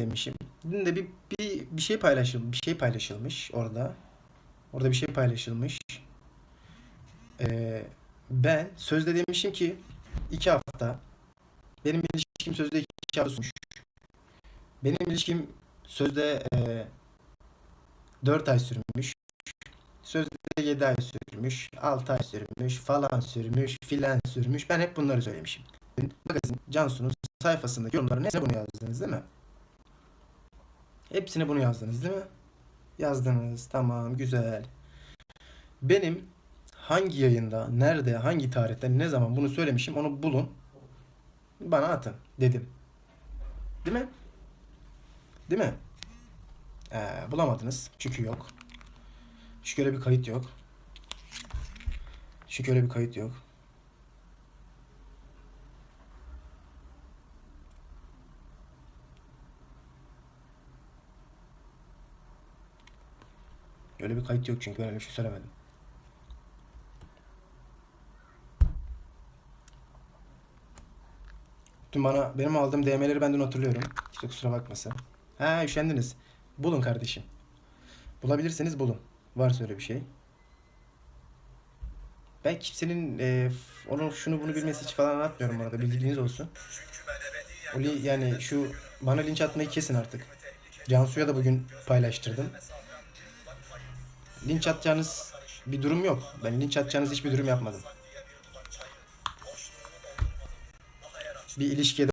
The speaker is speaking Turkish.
demişim. Dün de bir, bir, bir şey paylaşılmış, bir şey paylaşılmış orada. Orada bir şey paylaşılmış. Ee, ben sözde demişim ki iki hafta. Benim ilişkim sözde iki hafta sürmüş. Benim ilişkim sözde e, 4 ay sürmüş. Sözde 7 ay sürmüş. 6 ay sürmüş. Falan sürmüş. Filan sürmüş. Ben hep bunları söylemişim. Magazin Cansu'nun sayfasındaki yorumların hepsine bunu yazdınız değil mi? Hepsine bunu yazdınız değil mi? Yazdınız. Tamam. Güzel. Benim hangi yayında, nerede, hangi tarihte, ne zaman bunu söylemişim onu bulun. Bana atın dedim. Değil mi? Değil mi? Ee, bulamadınız. Çünkü yok. Çünkü öyle bir kayıt yok. Çünkü öyle bir kayıt yok. Öyle bir kayıt yok çünkü öyle bir şey söylemedim. Dün bana benim aldığım DM'leri ben dün hatırlıyorum. İşte kusura bakmasın. Ha üşendiniz. Bulun kardeşim. Bulabilirseniz bulun. Varsa öyle bir şey. Ben kimsenin e, onun şunu bunu bilmesi hiç falan anlatmıyorum bu arada. Bilginiz olsun. O li- yani şu bana linç atmayı kesin artık. Cansu'ya da bugün paylaştırdım. Linç atacağınız bir durum yok. Ben linç atacağınız hiçbir durum yapmadım. Bir ilişkiye